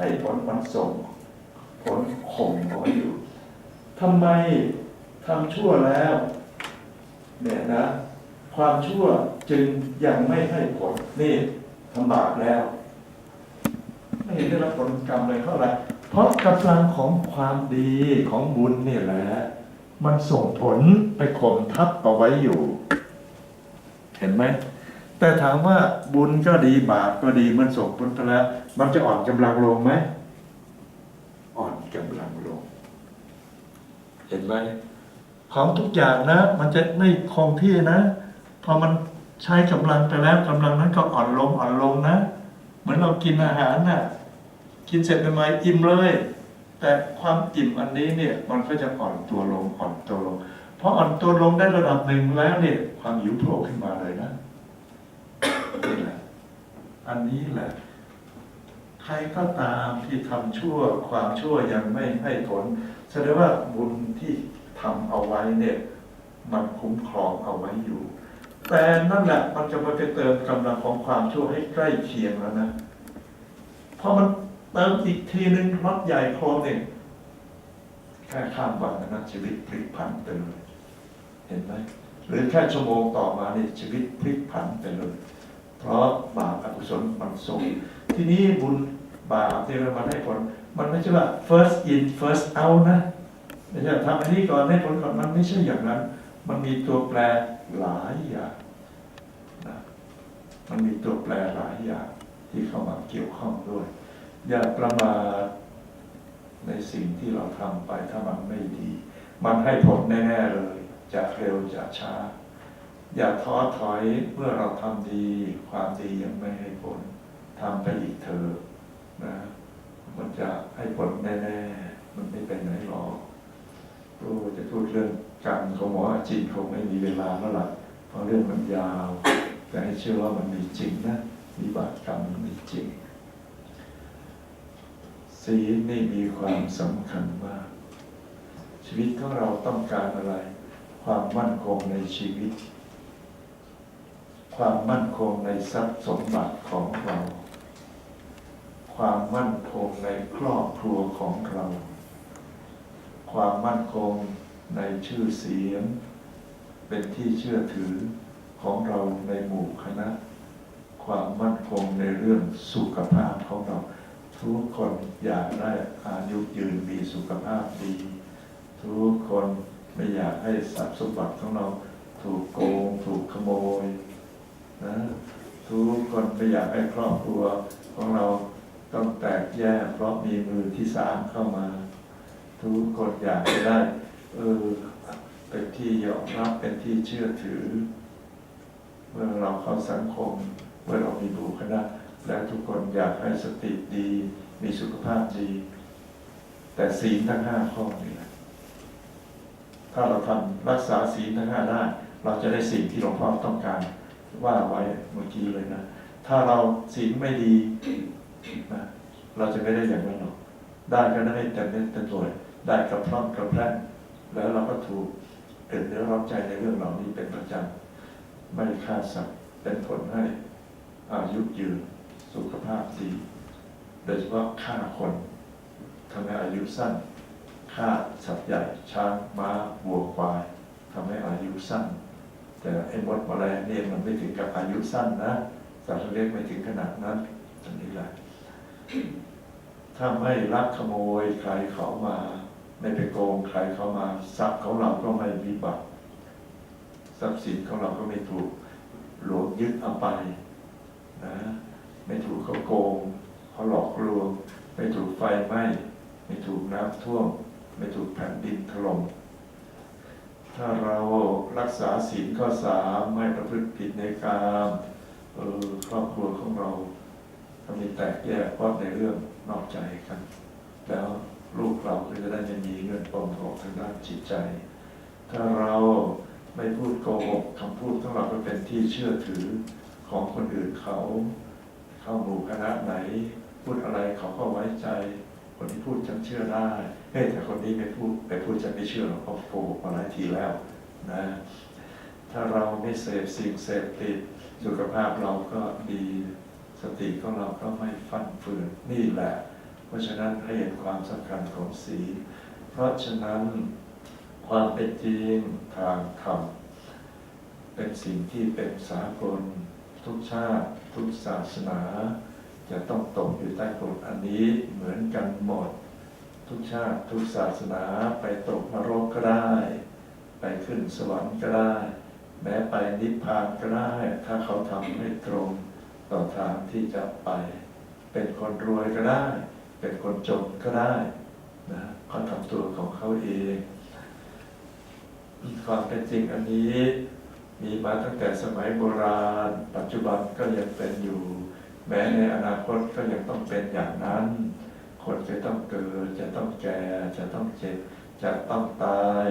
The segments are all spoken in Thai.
ให้ผลมันส่ง ผลข่มเอาอยู่ทำไมทำชั่วแล้ว เนี่ยนะ ความชั่วจึงยังไม่ให้ผลนี่ทำบาปแล้ว ไม่เห็นได้รับผลกรรมเลยเพราะอะไรเพราะกำลังของความดีของบุญนี่แหละ มันส่งผลไปข่มทับเอาไว้อยู่ เห็นไหม แต่ถามว่าบุญก็ดีบาปก็ดีมันส่งผลไปแล้วมันจะอ่อนกำลังลงไหมอ่อนกำลังลง เห็นไหมของทุกอย่างนะ มันจะไม่คงที่นะพอมันใช้กำลังไปแล้วกำลังนั้นก็อ่อนลงอ่อนลงนะ เหมือนเรากินอาหารน่ะ กินเสร็จใหมอิ่มเลย แต่ความอิ่มอันนี้เนี่ย มันก็จะอ่อนตัวลงอ่อนตัวลงพออ่อนตัวลงได้ระดับหนึ่งแล้วเนี่ย ความหิวโผล่ขึ้นมาเลยนะ อันนี้แหละ ใครก็ตามที่ทำชั่วความชั่วยังไม่ให้ผลแสดงว่าบุญที่ทำเอาไว้เนี่ย มันคุ้มครองเอาไว้อยู่ แต่นั่นแหละมันจะมาไปเติมกำลังของความชั่วให้ใกล้เคียงแล้วนะพอมันเติมอีกทีนึงรถใหญ่โครมเนี่ยแค่ข้ามวันนะชีวิตพลิกผันไปเลย เห็นไหมหรือแค่ชั่วโมงต่อมานี่ชีวิตพลิกผันไปเลย เพราะบาปอกุศลมันส่งทีนี้บุญบาปที่มันให้ผล มันไม่ใช่ว่า first in first out นะไม่ใช่ทำอันนี้ก่อนให้ผลก่อนมันไม่ใช่อย่างนั้น มันมีตัวแปรหลายอย่างนะมันมีตัวแปรหลายอย่างที่เข้ามาเกี่ยวข้องด้วย อย่าประมาทในสิ่งที่เราทำไปถ้ามันไม่ดี มันให้ผลแน่ๆเลยจะเร็วจะช้า อย่าท้อถอยเมื่อเราทำดี ความดียังไม่ให้ผลทำไปอีกเถอะนะ มันจะให้ผลแน่ๆมันไม่ไปไหนหรอกโอ้จะพูดเรื่องกรรมของหมออาจินคงไม่มีเวลาแล้วล่ะเพราะเรื่องมันยาว แต่ให้เชื่อว่ามันมีจริงนะวิบากกรรมมันมีจริงศีลนี่มีความสำคัญมากชีวิตของเราต้องการอะไร ความมั่นคงในชีวิต ความมั่นคงในทรัพย์สมบัติของเรา ความมั่นคงในครอบครัวของเรา ความมั่นคงในชื่อเสียง เป็นที่เชื่อถือของเราในหมู่คณะ ความมั่นคงในเรื่องสุขภาพของเรา ทุกคนอยากได้อายุยืนมีสุขภาพดี ทุกคนไม่อยากให้ทรัพย์สมบัติของเราถูกโกง ถูกขโมย นะทุกคนไม่อยากให้ครอบครัวของเราต้องแตกแยกเพราะมีมือที่สามเข้ามา ทุกคนอยากจะได้เออเป็นที่ยอมรับเป็นที่เชื่อถือ เมื่อเราเข้าสังคม เมื่อเรามีบุคณะและทุกคนอยากให้สติดี มีสุขภาพดี แต่ศีลทั้งห้าข้อนี่แหละถ้าเราทำรักษาศีลทั้งห้าได้ เราจะได้สิ่งที่หลวงพ่อต้องการ ว่าไว้เมื่อกี้เลยนะ ถ้าเราศีลไม่ดีนะเราจะไม่ได้อย่างนั้นหรอกได้ก็ได้ไม่เต็มเม็ดเต็มหน่วยได้กระพร่องกระแพร่งแล้วเราก็ถูกเดือดเนื้อร้อนใจในเรื่องเหล่านี้เป็นประจำไม่ฆ่าสัตว์เป็นผลให้อายุยืนสุขภาพดีโดยเฉพาะฆ่าคนทำให้อายุสั้นฆ่าสัตว์ใหญ่ช้างม้าวัวควายทำให้อายุสั้น แต่ไอ้มดแมลงเนี่ยมันไม่ถึงกับอายุสั้นนะสัตว์เล็กไม่ถึงขนาดนั้นอันนี้แหละถ้าไม่ลักขโมยใครเขามาไม่ไปโกงใครเขามาทรัพย์ของเราก็ไม่มีบัตรทรัพย์สินของเราก็ไม่ถูกหลวงยึดเอาไปนะไม่ถูกเขาโกงเขาหลอกลวง ไม่ถูกไฟไหม้ไม่ถูกน้ำท่วม ไม่ถูกแผ่นดินถล่ม ถ้าเรารักษาศีลข้อสามไม่ประพฤติผิดในกามเออครอบครัวของเราถ้ามีแตกแยกเพราะในเรื่องนอกใจกัน แล้วลูกเราก็จะได้ไม่มีเงินปมทองทางด้านจิตใจ ถ้าเราไม่พูดโกหกคำพูดของเราก็เป็นที่เชื่อถือของคนอื่นเขา เข้าหมู่คณะไหน พูดอะไรเขาก็ไว้ใจ คนที่พูดฉันเชื่อได้เฮ้แต่คนนี้ไม่พูดไปพูดฉันไม่เชื่อเราก็โกหกมาหลายทีแล้วนะถ้าเราไม่เสพสิ่งเสพติดสุขภาพเราก็ดีสติของเราก็ไม่ฟั่นเฟือนนี่แหละ เพราะฉะนั้นให้เห็นความสำคัญของศีลเพราะฉะนั้นความเป็นจริงทางธรรมเป็นสิ่งที่เป็นสากลทุกชาติ ทุกศาสนา จะต้องตกอยู่ใต้กฎอันนี้เหมือนกันหมด ทุกชาติทุกศาสนาไปตกนรกก็ได้ ไปขึ้นสวรรค์ก็ได้ แม้ไปนิพพานก็ได้ ถ้าเขาทำให้ตรงต่อทางที่จะไป เป็นคนรวยก็ได้ เป็นคนจนก็ได้นะเขาทำตัวของเขาเองความเป็นจริงอันนี้มีมาตั้งแต่สมัยโบราณ ปัจจุบันก็ยังเป็นอยู่ แม้ในอนาคตก็ยังต้องเป็นอย่างนั้น คนจะต้องเกิด จะต้องแก่ จะต้องเจ็บ จะต้องตาย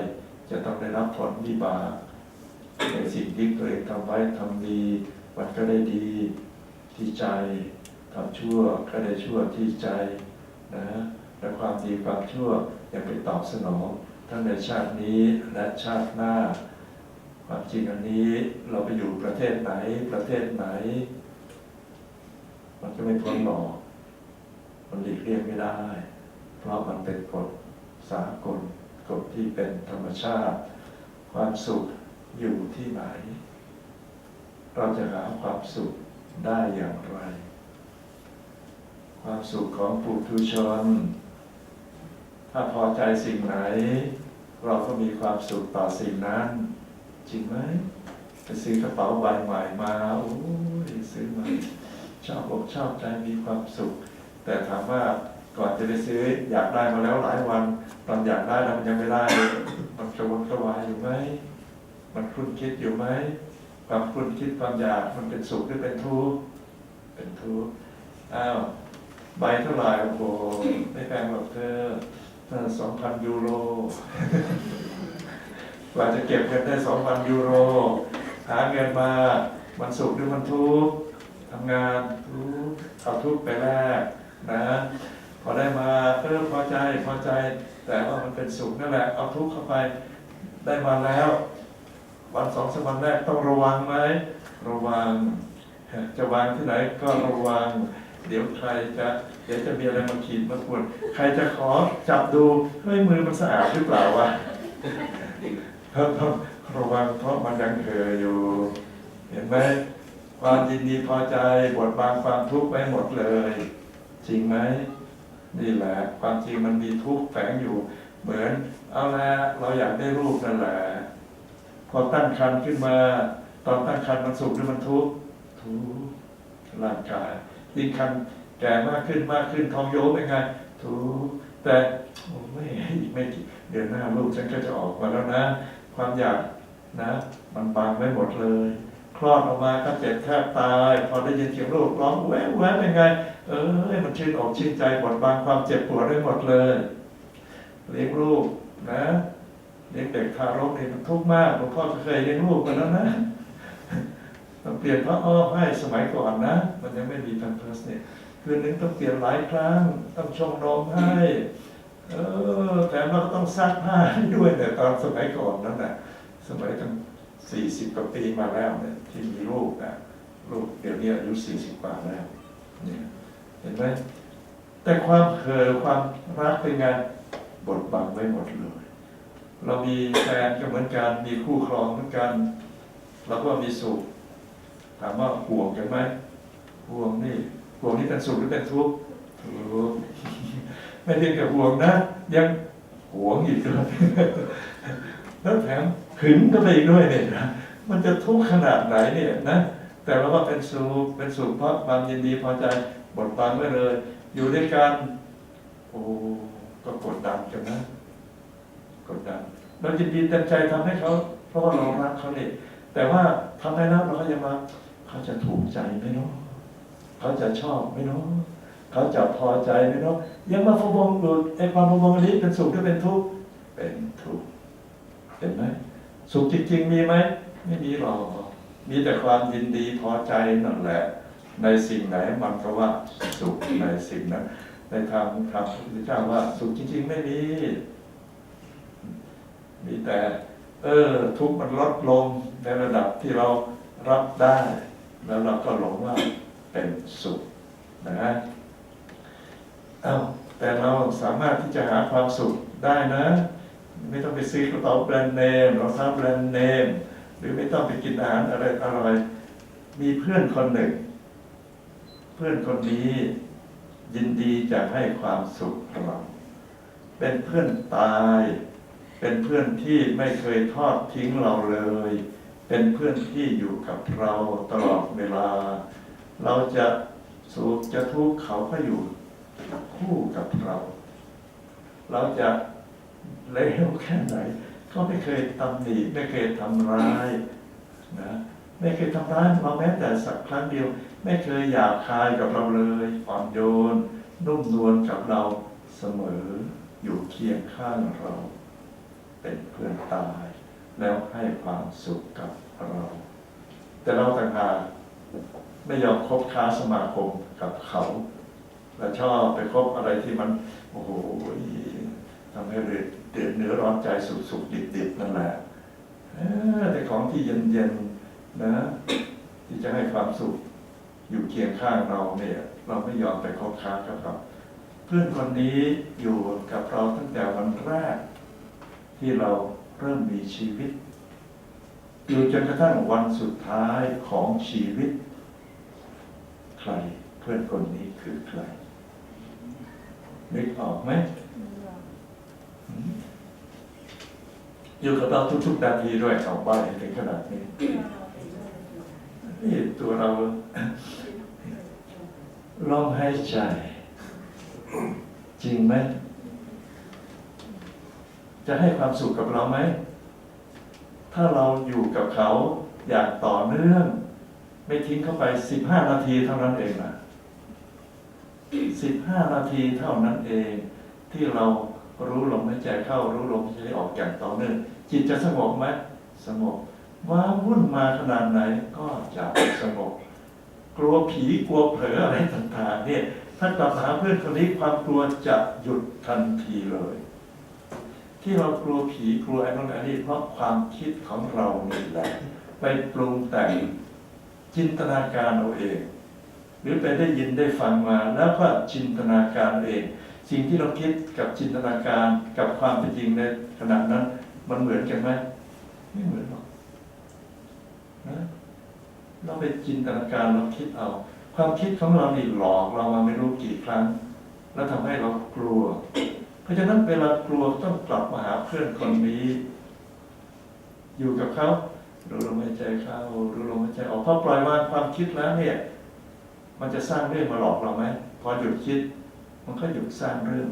จะต้องได้รับผลวิบาก ในสิ่งที่ตัวเองทำไว้ทำดีมันก็ได้ดีที่ใจทำชั่วก็ได้ชั่วที่ใจนะและความดีความชั่วยังไปตอบสนองทั้งในชาตินี้และชาติหน้าความจริงอันนี้เราไปอยู่ประเทศไหนประเทศไหน มันก็ไม่พ้นหรอกมันหลีกเลี่ยงไม่ได้ เพราะมันเป็นกฎสากลกฎที่เป็นธรรมชาติ ความสุขอยู่ที่ไหน เราจะหาความสุขได้อย่างไร ความสุขของปุถุชน ถ้าพอใจสิ่งไหน เราก็มีความสุขต่อสิ่งนั้น จริงไหมไปซื้อกระเป๋าใบใหม่มา โอ้ยซื้อมา ชอบอกชอบใจมีความสุข แต่ถามว่าก่อนจะไปซื้ออยากได้มาแล้วหลายวัน ตอนอยากได้แล้วมันยังไม่ได้ มันกระวนกระวายอยู่ไหมมันคุ้นคิดอยู่ไหมความคุ้นคิดความอยากมันเป็นสุขหรือเป็นทุกข์เป็นทุกข์อ้าวใบเท่าไหร่โอ้โหไม่แพงหรอกเธอสองพันยูโรกว่าจะเก็บเงินได้สองพันยูโร หาเงินมามันสุขหรือมันทุกข์ ทำงานทุกข์เอาทุกไปแลกนะพอได้มาเออพอใจพอใจ แต่ว่ามันเป็นสุขนั่นแหละเอาทุกเข้าไปได้มาแล้ว วันสองสามวันแรกต้องระวังไหมระวัง จะวางที่ไหนก็ระวัง เดี๋ยวใครจะเดี๋ยวจะมีอะไรมาขีดมาขวนใครจะขอจับดูเฮ้ยมือมันสะอาดหรือเปล่าวะต้องระวังเพราะมันยังเห่ออยู่ เห็นไหม ความยินดีพอใจบทบางความทุกข์ไว้หมดเลย จริงไหมนี่แหละ ความจริงมันมีทุกข์แฝงอยู่ เหมือนเอาละเราอยากได้รูปนั่นแหละพอตั้งครรภ์ขึ้นมา ตอนตั้งครรภ์มันสุขหรือมันทุกข์ทุกข์ร่างกายยิ่งครรภ์แก่มากขึ้นมากขึ้นทองโยมเป็นไงทุกข์แต่โอ้ไม่อีกไม่กี่เดือนหน้าลูกฉันก็จะออกมาแล้วนะ ความอยากนะ มันบังไว้หมดเลย คลอดออกมาก็เจ็บแทบตาย พอได้ยินเสียงลูกร้องแหวะแหวะเป็นไง เออมันชื่นอกชื่นใจบดบังความเจ็บปวดได้หมดเลยเลี้ยงลูกนะเลี้ยงเด็กทารกนี่มันทุกข์มากหลวงพ่อเคยเลี้ยงลูกมาแล้วนะต้องเปลี่ยนพระอ้อมให้สมัยก่อนนะ มันยังไม่มีแพมเพิร์สเนี่ยคืนนึงต้องเปลี่ยนหลายครั้ง ต้องชงนมให้ เออแถมเราก็ต้องซักผ้าให้ด้วยแต่ตอนสมัยก่อนนั่นแหละสมัยตั้ง สี่สิบกว่าปีมาแล้วเนี่ยที่มีลูกนะลูกเดี๋ยวนี้อายุสี่สิบกว่าแล้วเนี่ยเห็นไหมแต่ความเห่อความรักเป็นไงบดบังไว้หมดเลย เรามีแฟนก็เหมือนกันมีคู่ครองเหมือนกันเราก็มีสุขถามว่าห่วงกันไหมห่วงนี่ห่วงนี่เป็นสุขหรือเป็นทุกข์ทุกข์ไม่เพียงแต่ห่วงนะ ยังห่วงอีกด้วย แล้วแถมหึงก็ไปอีกด้วยเนี่ยนะมันจะทุกข์ขนาดไหนเนี่ยนะแต่เราก็เป็นสุขเป็นสุขเพราะความยินดีพอใจบทบังไว้เลย อยู่ด้วยกันโอ้ก็กดดันกันนะ กดดันเรายินดีเต็มใจทำให้เขาเพราะว่าเรารักเขาเนี่ยแต่ว่าทำให้แล้วเราก็ยังมาเขาจะถูกใจไหมเนาะเขาจะชอบไหมเนาะเขาจะพอใจไหมเนาะยังมาพะวงอยู่ไอ้ความพะวงอันนี้เป็นสุขหรือเป็นทุกข์เป็นทุกข์ เห็นไหมสุขจริงๆมีไหมไม่มีหรอกมีแต่ความยินดีพอใจนั่นแหละ ในสิ่งไหนมันก็ว่าสุขในสิ่งนั้นในทางธรรมพระพุทธเจ้าว่าสุขจริง ๆ ไม่มี มีแต่ เออ ทุกมันลดลงในระดับที่เรารับได้ แล้วเราก็หลงว่าเป็นสุขนะเอ้าแต่เราสามารถที่จะหาความสุขได้นะ ไม่ต้องไปซื้อกระเป๋าแบรนด์เนมรองเท้าแบรนด์เนม หรือไม่ต้องไปกินอาหารอะไรอร่อย มีเพื่อนคนหนึ่ง เพื่อนคนนี้ยินดีจะให้ความสุขเราเป็นเพื่อนตาย เป็นเพื่อนที่ไม่เคยทอดทิ้งเราเลย เป็นเพื่อนที่อยู่กับเราตลอดเวลา เราจะสุขจะทุกข์เขาก็อยู่คู่กับเรา เราจะ เลวแค่ไหน ก็ไม่เคยตำหนิไม่เคยทำร้ายนะไม่เคยทำร้ายเราแม้แต่สักครั้งเดียว ไม่เคยหยาบคายกับเราเลยอ่อนโยน นุ่มนวลกับเราเสมออยู่เคียงข้างเรา เป็นเพื่อนตาย แล้วให้ความสุขกับเรา แต่เราต่างหากไม่ยอมคบค้าสมาคมกับเขา และชอบไปคบอะไรที่มัน โอ้โห ทำให้เดือดเดือดเนื้อร้อนใจสุกสุกดิบดิบๆนั่นแหละแต่ของที่เย็นเย็นๆนะ ที่จะให้ความสุขอยู่เคียงข้างเราเนี่ย เราไม่ยอมไปคบค้ากับเขาเพื่อนคนนี้อยู่กับเราตั้งแต่วันแรก ที่เราเริ่มมีชีวิต อยู่จนกระทั่งวันสุดท้ายของชีวิต ใครเพื่อนคนนี้คือใครนึกออกไหม อยู่กับเราทุกๆนาทีด้วยเอาไปถึงขนาดนี้นี่ตัวเราลองหายใจ จริงไหม จะให้ความสุขกับเราไหม ถ้าเราอยู่กับเขาอย่างต่อเนื่อง ไม่ทิ้งเข้าไปสิบห้านาทีเท่านั้นเองนะสิบห้านาทีเท่านั้นเองที่เรา รู้ลมหายใจเข้ารู้ลมหายใจออกอย่างต่อเนื่องจิตจะสงบไหมสงบว้าวุ่นมาขนาดไหนก็จะสงบกลัวผีกลัวเผลออะไรต่างๆเนี่ยถ้ากลับหาเพื่อนคนนี้ความกลัวจะหยุดทันทีเลย ที่เรากลัวผีกลัวไอ้นั่นไอ้นี่เพราะความคิดของเรานี่แหละไปปรุงแต่งจินตนาการเอาเอง หรือไปได้ยินได้ฟังมาแล้วก็จินตนาการเอง สิ่งที่เราคิดกับจินตนาการกับความเป็นจริงในขณะนั้น มันเหมือนกันไหมไม่เหมือนหรอกนะเราไปจินตนาการเราคิดเอา ความคิดของเรานี่หลอกเรามาไม่รู้กี่ครั้ง แล้วทำให้เรากลัว เพราะฉะนั้นเวลากลัวต้องกลับมาหาเพื่อนคนนี้ อยู่กับเขารู้ลมหายใจเข้ารู้ลมหายใจออกพอปล่อยวางความคิดแล้วเนี่ย มันจะสร้างเรื่องมาหลอกเราไหมพอหยุดคิด มันก็หยุดสร้างเรื่อง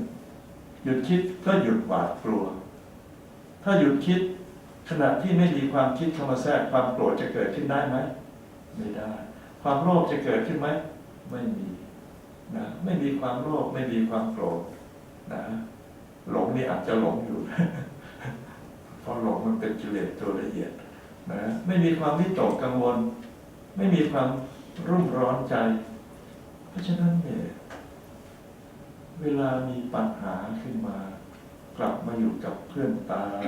หยุดคิดก็หยุดหวาดกลัว ถ้าหยุดคิดขณะที่ไม่มีความคิดเข้ามาแทรกความโกรธจะเกิดขึ้นได้ไหมไม่ได้ ความโลภจะเกิดขึ้นไหมไม่มีนะไม่มีความโลภไม่มีความโกรธนะหลงนี่อาจจะหลงอยู่เพราะหลงมันเป็นกิเลสตัวละเอียดนะไม่มีความวิตกกังวล ไม่มีความรุ่มร้อนใจ เพราะฉะนั้นเนี่ย เวลามีปัญหาขึ้นมา กลับมาอยู่กับเพื่อนตาย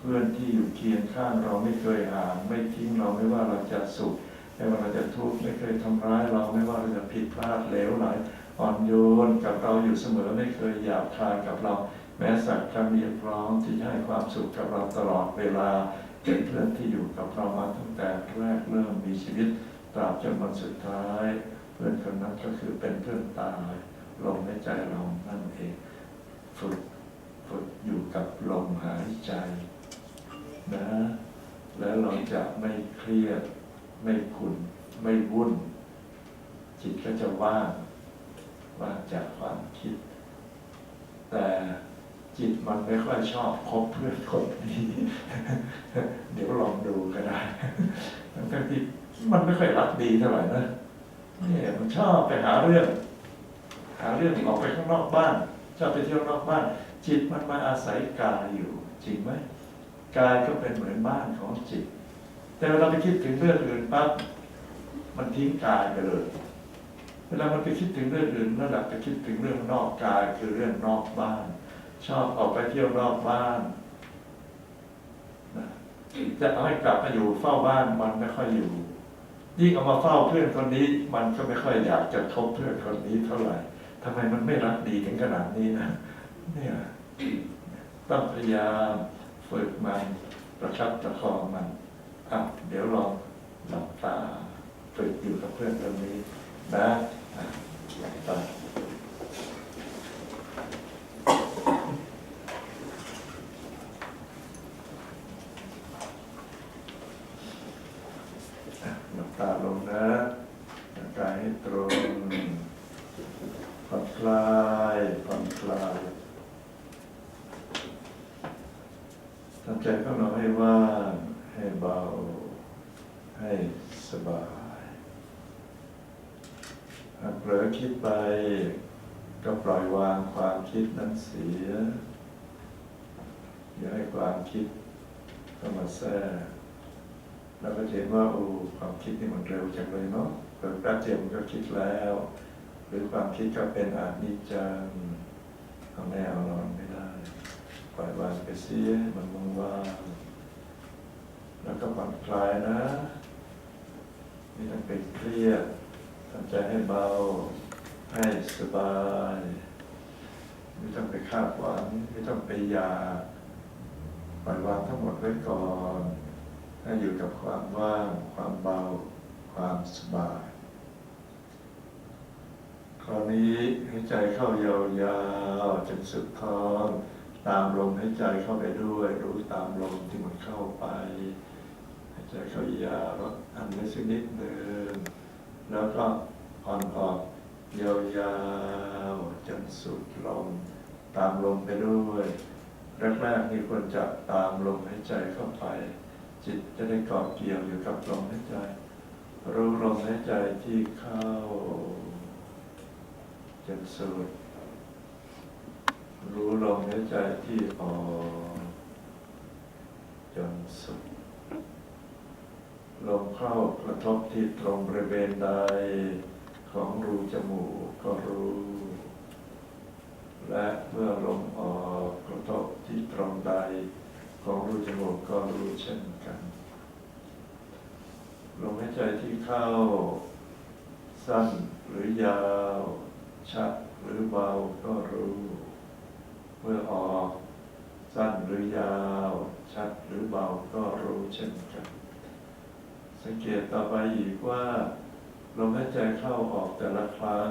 เพื่อนที่อยู่เคียงข้างเราไม่เคยห่างไม่ทิ้งเราไม่ว่าเราจะสุขไม่ว่าเราจะทุกข์ไม่เคยทำร้ายเราไม่ว่าเราจะผิดพลาดเลวไหลอ่อนโยนกับเราอยู่เสมอไม่เคยหยาบคายกับเรา แม้สักคำเรียกร้องที่ให้ความสุขกับเราตลอดเวลาเป็นเพื่อนที่อยู่กับเรามาตั้งแต่แรกเริ่มมีชีวิตตราบจนวันสุดท้าย เพื่อนคนนั้นก็คือเป็นเพื่อนตาย ลมในใจเรานั่นเองฝึกฝึกอยู่กับลมหายใจนะ แล้วเราจะไม่เครียด ไม่ขุ่นไม่วุ่น จิตก็จะว่างว่างจากความคิด แต่จิตมันไม่ค่อยชอบคบเพื่อนคนนี้ เดี๋ยวลองดูก็ได้ทั้งที่มันไม่ค่อยรักดีเท่าไหร่นะเนี่ยมันชอบไปหาเรื่อง หาเรื่องออกไปข้างนอกบ้านชอบไปเที่ยวนอกบ้าน จิตมันมาอาศัยกายอยู่ จริงไหมกายก็เป็นเหมือนบ้านของจิต แต่เวลาไปคิดถึงเรื่องอื่นปั๊บมันทิ้งกายไปเลย เวลามันไปคิดถึงเรื่องอื่นนั่นแหละไปคิดถึงเรื่องนอกกายคือเรื่องนอกบ้าน ชอบออกไปเที่ยวนอกบ้านจะเอาให้กลับมาอยู่เฝ้าบ้านมันไม่ค่อยอยู่ยิ่งเอามาเฝ้าเพื่อนคนนี้ มันก็ไม่ค่อยอยากจะคบเพื่อนคนนี้เท่าไหร่ ทำไมมันไม่รักดีถึงขนาดนี้นะเนี่ยต้องพยายามฝึกมันประคับประคองมันอะเดี๋ยวลองหลับตาฝึกอยู่กับเพื่อนตรงนี้นะอะหลับตา อะหลับตาลงนะร่างกายให้ตรงผ่อนคลายผ่อนคลาย ทำใจของเราให้ว่างให้เบา ให้สบายหากเผลอคิดไป ก็ปล่อยวางความคิดนั้นเสีย อย่าให้ความคิดเข้ามาแทรกเราก็เห็นว่าโอ้ความคิดนี่มันเร็วจังเลยเนาะเปิดแป๊บเดียวมันก็คิดแล้ว หรือความคิดก็เป็นอานิจจังเอาแน่เอานอนไม่ได้ ปล่อยวางไปเสียมันว่างแล้วก็ผ่อนคลายนะไม่ต้องไปเครียดทำใจให้เบา ให้สบาย ไม่ต้องไปคาดหวัง ไม่ต้องไปอยากปล่อยวางทั้งหมดไว้ก่อนให้อยู่กับความว่าง ความเบา ความสบาย คราวนี้ให้ใจเข้ายาวๆจนสุดท้อง ตามลมให้ใจเข้าไปด้วย รู้ตามลมที่มันเข้าไปให้ใจเข้ายาวล้วอันไว้สักนิดหนึ่งแล้วก็ผ่อนออกยาวๆจนสุดลมตามลมไปด้วย แรกๆนี่ควรจะตามลมหายใจเข้าไป จิตจะได้เกาะเกี่ยวอยู่กับลมหายใจ รู้ลมหายใจที่เข้าจนสุด รู้ลมหายใจที่ออกจนสุดลมเข้ากระทบที่ตรงบริเวณใดของรูจมูกก็รู้ และเมื่อลมออกกระทบที่ตรงใดของรูจมูกก็รู้เช่นกันลมหายใจที่เข้า สั้นหรือยาว ชัดหรือเบาก็รู้ เมื่อออกสั้นหรือยาว ชัดหรือเบาก็รู้เช่นกัน สังเกตต่อไปอีกว่าลมหายใจเข้าออกแต่ละครั้ง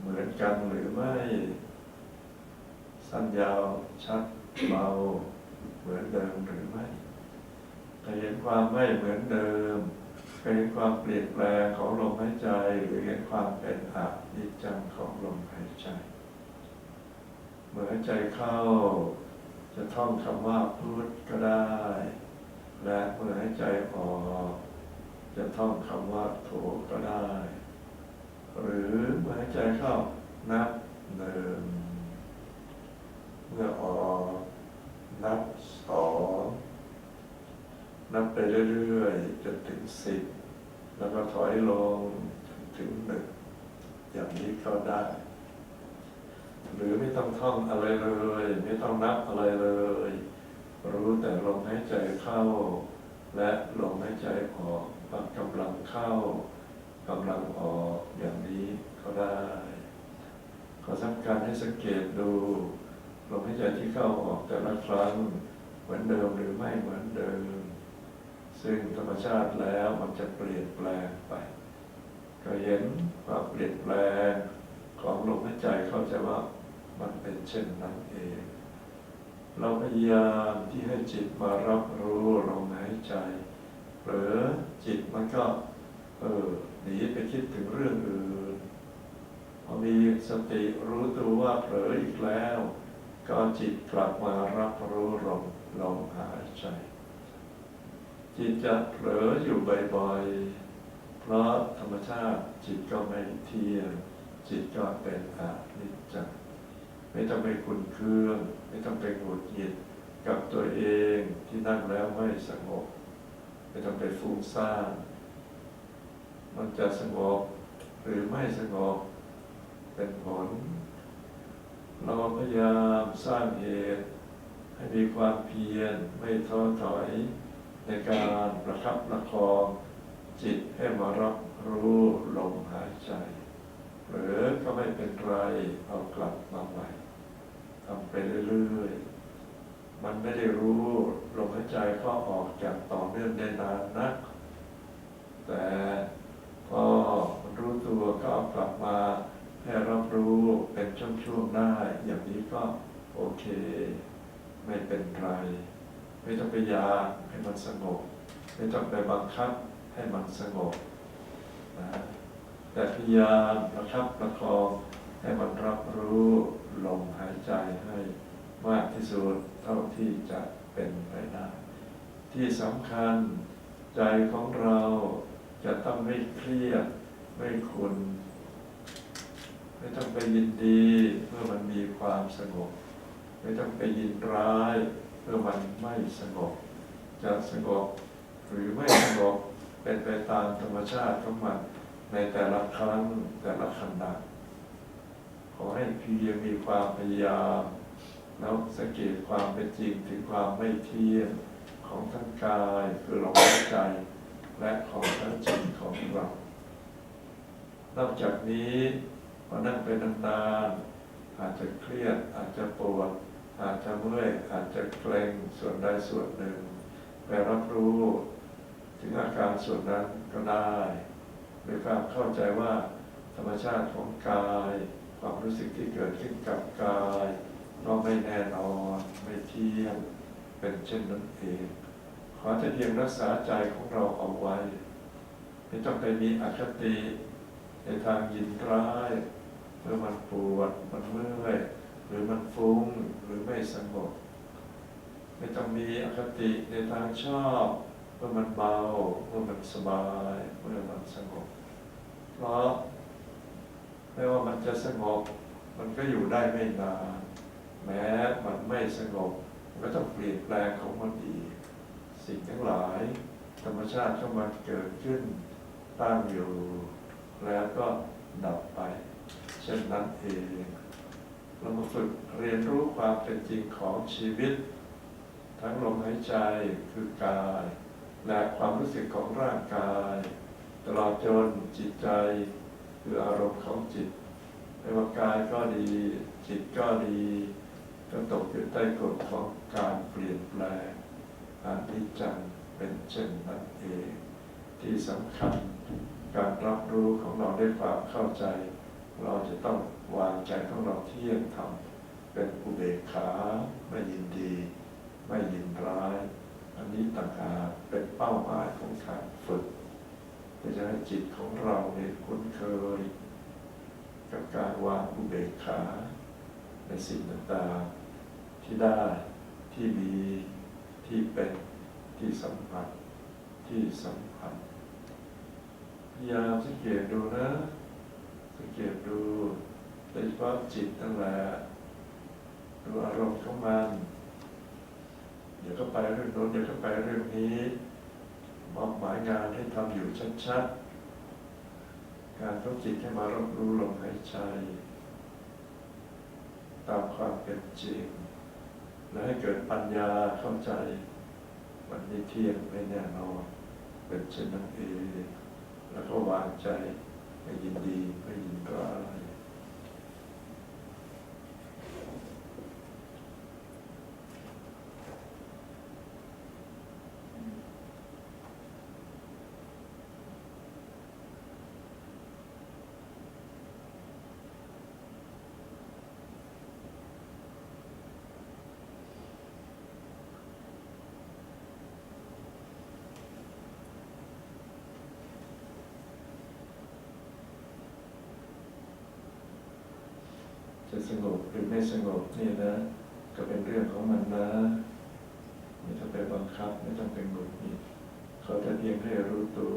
เหมือนกันหรือไม่ สั้นยาวชัดเบาเหมือนเดิมหรือไม่ถ้าเห็นความไม่เหมือนเดิมเห็นความเปลี่ยนแปลงของลมหายใจ หรือเห็นความเป็นอนิจจังของลมหายใจ มือหายใจเข้า จะท่องคำว่าพุทธก็ได้ และเมื่อหายใจออก จะท่องคำว่าโทก็ได้ หรือเมื่อหายใจเข้านับหนึ่งเมื่อออกนับสองนับไปเรื่อยๆจนถึงสิบแล้วก็ถอยลงถึงหนึ่งอย่างนี้ก็ได้ หรือไม่ต้องท่องอะไรเลย ไม่ต้องนับอะไรเลย รู้แต่ลมหายใจเข้า และลมหายใจออกว่ากำลังเข้ากำลังออกอย่างนี้ก็ได้ ขอสำคัญให้สังเกตดูลมหายใจที่เข้าออกแต่ละครั้งเหมือนเดิมหรือไม่เหมือนเดิม ซึ่งธรรมชาติแล้วมันจะเปลี่ยนแปลงไป ก็เห็นความเปลี่ยนแปลงของลมหายใจเข้าใจว่า มันเป็นเช่นนั้นเอง เราพยายามที่ให้จิตมารับรู้ลมหายใจเผลอจิตมันก็เออหนีไปคิดถึงเรื่องอื่นพอมีสติรู้ตัวว่าเผลออีกแล้ว ก็จิตกลับมารับรู้ลมลมหายใจ จิตจะเผลออยู่บ่อยๆ เพราะธรรมชาติจิตก็ไม่เที่ยงจิตก็เป็นอนิจจัง ไม่ต้องไปขุนเคือง ไม่ต้องไปหงุดหงิดกับตัวเองที่นั่งแล้วไม่สงบ ไม่ต้องไปฟุ้งซ่านมันจะสงบหรือไม่สงบเป็นผล เราพยายามสร้างเหตุให้มีความเพียรไม่ท้อถอยในการประคับประคองจิตให้มารับรู้ลมหายใจ หรือก็ไม่เป็นไรเอากลับมาใหม่ ทำไปเรื่อยๆ มันไม่ได้รู้ลมหายใจเข้าออกจากต่อเนื่องได้นานนัก แต่พอมันรู้ตัวก็กลับมาให้รับรู้เป็นช่วงๆได้ อย่างนี้ก็โอเค ไม่เป็นไร ไม่ต้องไปยาให้มันสงบ ไม่ต้องไปบังคับให้มันสงบนะแต่พยายามประคับประคองให้มันรับรู้ ลมหายใจให้มากที่สุดเท่าที่จะเป็นไปได้ ที่สำคัญใจของเราจะต้องไม่เครียดไม่ขุนไม่ต้องไปยินดีเมื่อมันมีความสงบ ไม่ต้องไปยินร้ายเมื่อมันไม่สงบ จะสงบหรือไม่สงบเป็นไปตามธรรมชาติของมันในแต่ละครั้งแต่ละขณะ ขอให้เพียรมีความพยายามแล้วสังเกตความเป็นจริงถึงความไม่เที่ยงของทั้งกายคือลมหายใจ และของทั้งจิตของเรา นอกจากนี้พอนั่งไปนานๆอาจจะเครียดอาจจะปวดอาจจะเมื่อยอาจจะเกร็งส่วนใดส่วนหนึ่งไปรับรู้ถึงอาการส่วนนั้นก็ได้โดยความเข้าใจว่าธรรมชาติของกาย ความรู้สึกที่เกิดขึ้นกับกายก็ไม่แน่นอนไม่เที่ยงเป็นเช่นนั้นเอง ขอแต่เพียงรักษาใจของเราเอาไว้ ไม่ต้องไปมีอคติ ในทางยินร้ายเมื่อมันปวดมันเมื่อยหรือมันฟุ้งหรือไม่สงบไม่ต้องมีอคติในทางชอบเมื่อมันเบาเมื่อมันสบายเมื่อมันสงบเพราะ ไม่ว่ามันจะสงบ มันก็อยู่ได้ไม่นานแม้มันไม่สงบมันก็ต้องเปลี่ยนแปลงของมันอีกสิ่งทั้งหลาย ธรรมชาติของมันเกิดขึ้นตั้งอยู่ แล้วก็ดับไปเช่นนั้นเองเรามาฝึกเรียนรู้ความเป็นจริงของชีวิต ทั้งลมหายใจคือกาย และความรู้สึกของร่างกาย ตลอดจนจิตใจ คืออารมณ์ของจิตไม่ว่ากายก็ดีจิตก็ดีก็ตกอยู่ใต้กฎของการเปลี่ยนแปลงอนิจจังเป็นเช่นนั้นเองที่สำคัญการรับรู้ของเราได้ความเข้าใจ เราจะต้องวางใจของเราเที่ยงธรรมเป็นอุเบกขาไม่ยินดี ไม่ยินร้าย อันนี้ต่างหากเป็นเป้าหมายของการ จิตของเราเนี่ยคุ้นเคย กับการวางอุเบกขา ในสิ่งต่างๆที่ได้ที่มีที่เป็นที่สัมผัสที่สัมพันธ์พยายามสังเกตดูนะ สังเกตดูโดยเฉพาะจิตนั่นแหละดูอารมณ์ของมันเดี๋ยวก็ไปเรื่องโน้นเดี๋ยวก็ไปเรื่องนี้มอบหมายงานให้ทำอยู่ชัดๆ การต้องจิตให้มารับรู้ลมหายใจ ตามความเป็นจริง และให้เกิดปัญญาเข้าใจ มันไม่เที่ยงไม่แน่นอนเป็นเช่นนั้นเองแล้วก็วางใจไม่ยินดีไม่ยินร้าย จะสงบหรือไม่สงบนี่นะ ก็เป็นเรื่องของมันนะ ไม่ต้องไปบังคับ ไม่ต้องไปหงุดหงิดเขาแต่เพียงให้รู้ตัว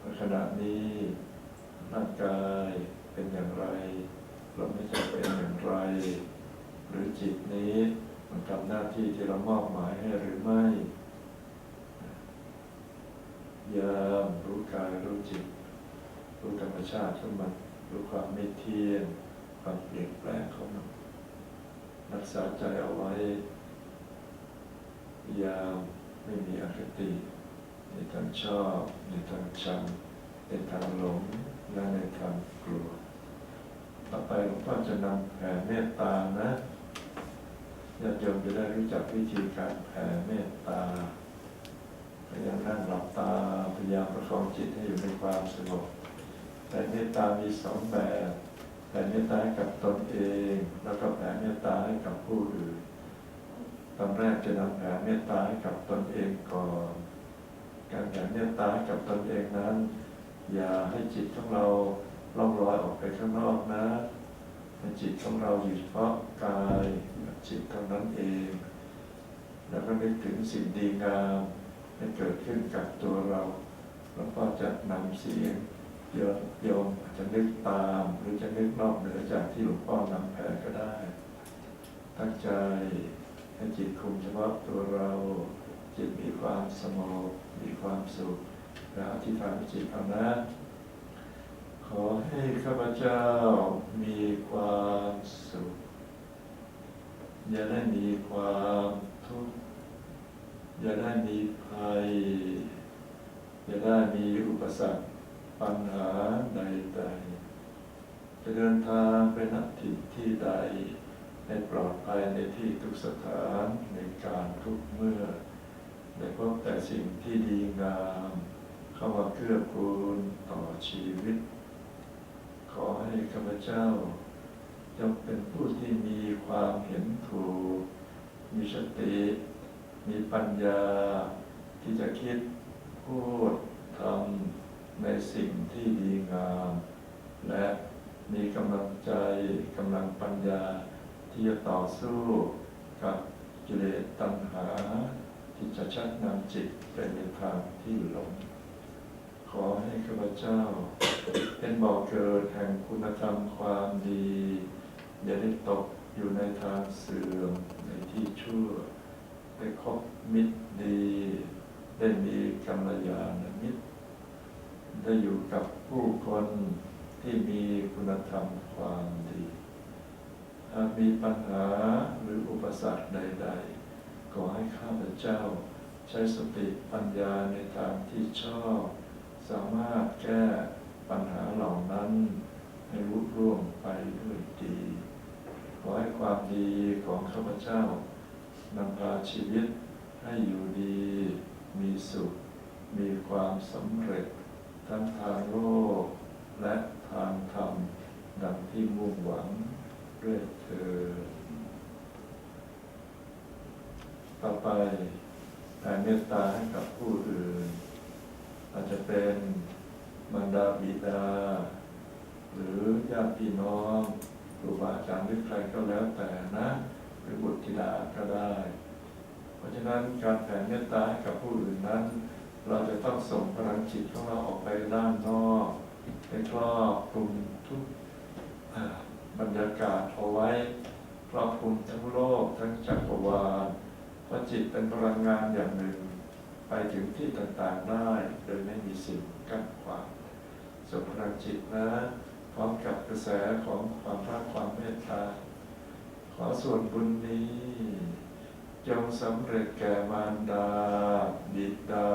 ว่าขณะนี้ร่างกายเป็นอย่างไรลมหายใจเป็นอย่างไร หรือจิตนี้มันทำหน้าที่ที่เรามอบหมายให้หรือไม่ยามรู้กายรู้จิต รู้ธรรมชาติของมันรู้ความไม่เที่ยง ความเปลี่ยนแปลงของมันรักษาใจเอาไว้ ยายามไม่มีอคติในทางชอบในทางชังในทางหลงและในทางกลัว ต่อไปหลวงพ่อจะนำแผ่เมตตานะญาติโยมจะได้รู้จักวิธีการแผ่เมตตาพยายามนั่งหลับตาพยายามประคองจิตให้อยู่ในความสงบแต่เมตตามีสองแบบ ผ่เมตตาให้กับตนเอง แล้วก็แผ่เมตตาให้กับผู้อื่นตอนแรกจะนำแผ่เมตตาให้กับตนเองก่อน การแผ่เมตตาให้กับตนเองนั้น อย่าให้จิตของเราล่องลอยออกไปข้างนอกนะให้จิตของเราอยู่เฉพาะกายจิตเท่านั้นเอง แล้วก็นึกถึงสิ่งดีงามให้เกิดขึ้นกับตัวเรา แล้วก็จะนำเสียง โยมโยมอาจจะนึกตาม หรือจะนึกนอกเหนือจากที่หลวงพ่อนำแผ่ก็ได้ ตั้งใจให้จิตคุมเฉพาะตัวเรา จิตมีความสงบมีความสุขและอธิษฐานจิตเอานะ ขอให้ข้าพเจ้ามีความสุข อย่าได้มีความทุกข์ อย่าได้มีภัย อย่าได้มีอุปสรรค ปัญหาใดๆจะเดินทางไปณที่ที่ใด ให้ปลอดภัยในที่ทุกสถานในการทุกเมื่อได้พบแต่สิ่งที่ดีงามเข้ามาเกื้อกูลต่อชีวิต ขอให้ข้าพเจ้าจงเป็นผู้ที่มีความเห็นถูก มีสติ มีปัญญาที่จะคิดพูดทำ ในสิ่งที่ดีงาม และมีกำลังใจกำลังปัญญา ที่จะต่อสู้กับกิเลสตัณหา ที่จะชักนำจิตไปในทางที่หลง ขอให้ข้าพเจ้า เป็นบ่อเกิดแห่งคุณธรรมความดี อย่าได้ตกอยู่ในทางเสื่อมในที่ชั่วได้คบมิตรดี ได้มีกัลยาณ ได้อยู่กับผู้คนที่มีคุณธรรมความดี หากมีปัญหาหรืออุปสรรคใด ๆ ขอให้ข้าพเจ้า ใช้สติปัญญาในทางที่ชอบ สามารถแก้ปัญหาเหล่านั้น ให้รุร่วงไปด้วยดี ขอให้ความดีของข้าพเจ้านำพาชีวิตให้อยู่ดี มีสุข มีความสำเร็จ ทั้งทางโลกและทางธรรม ดังที่มุ่งหวังด้วยเธอ ต่อไปแผ่เมตตาให้กับผู้อื่น อาจจะเป็นมารดาบิดา หรือญาติพี่น้องครูบาอาจารย์หรือใครก็แล้วแต่นะหรือบุตรธิดาก็ได้ เพราะฉะนั้นการแผ่เมตตาให้กับผู้อื่นนั้น เราจะต้องส่งพลังจิตของเราออกไปด้านนอกให้ครอบคลุมทุกบรรยากาศเอาไว้ ครอบคลุมทั้งโลกทั้งจักรวาลเพราะจิตเป็นพลังงานอย่างหนึ่ง ไปถึงที่ต่างๆได้ โดยไม่มีสิ่งกั้นขวางส่งพลังจิตนะพร้อมกับกระแสของความรักความเมตตาขอส่วนบุญนี้ จงสำเร็จแก่มารดา บิดา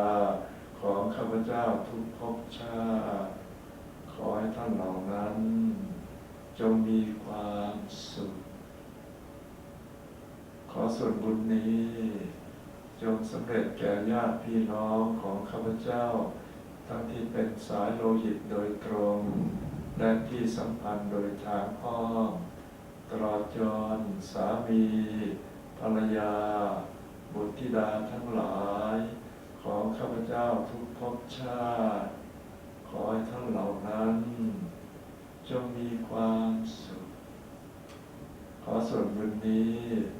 ของข้าพเจ้าทุกภพชาติขอให้ท่านเหล่านั้น จงมีความสุข ขอส่วนบุญนี้ จงสำเร็จแก่ญาติพี่น้องของข้าพเจ้า ทั้งที่เป็นสายโลหิตโดยตรง และที่สัมพันธ์โดยทางอ้อมตลอดจนสามี ภรรยา บุตรธิดาทั้งหลาย ของข้าพเจ้าทุกภพชาติ ขอให้ท่านเหล่านั้น จงมีความสุข ขอส่วนบุญนี้